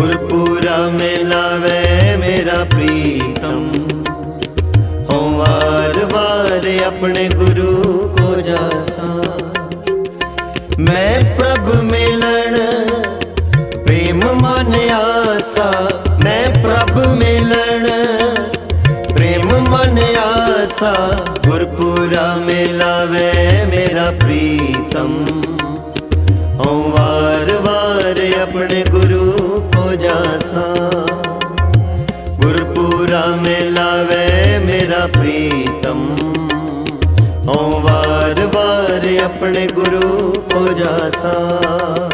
ਗੁਰਪੂਰਾ ਮਿਲਾਵੇ ਮੇਰਾ ਪ੍ਰੀਤਮ। ਹਉ ਵਾਰ ਵਾਰ ਆਪਣੇ ਗੁਰੂ ਕੋ ਜਾਸਾਂ। ਮੈਂ ਪ੍ਰਭ ਮਿਲਣ, ਪ੍ਰੇਮ ਮਨ ਆਸਾ। ਮੈਂ ਪ੍ਰਭ ਮਿਲਣ, ਪ੍ਰੇਮ ਮਨ ਆਸਾ। ਗੁਰਪੂਰਾ ਮਿਲਾਵੇ ਮੇਰਾ ਪ੍ਰੀਤਮ। ਹਉ ਹੋ ਕੋ ਜਾਸਾਂ। ਗੁਰਪੂਰਾ ਮਿਲਾਵੇ ਮੇਰਾ ਪ੍ਰੀਤਮ। ਹਉ ਵਾਰ ਵਾਰ ਆਪਣੇ ਗੁਰੂ ਕੋ ਜਾਸਾਂ।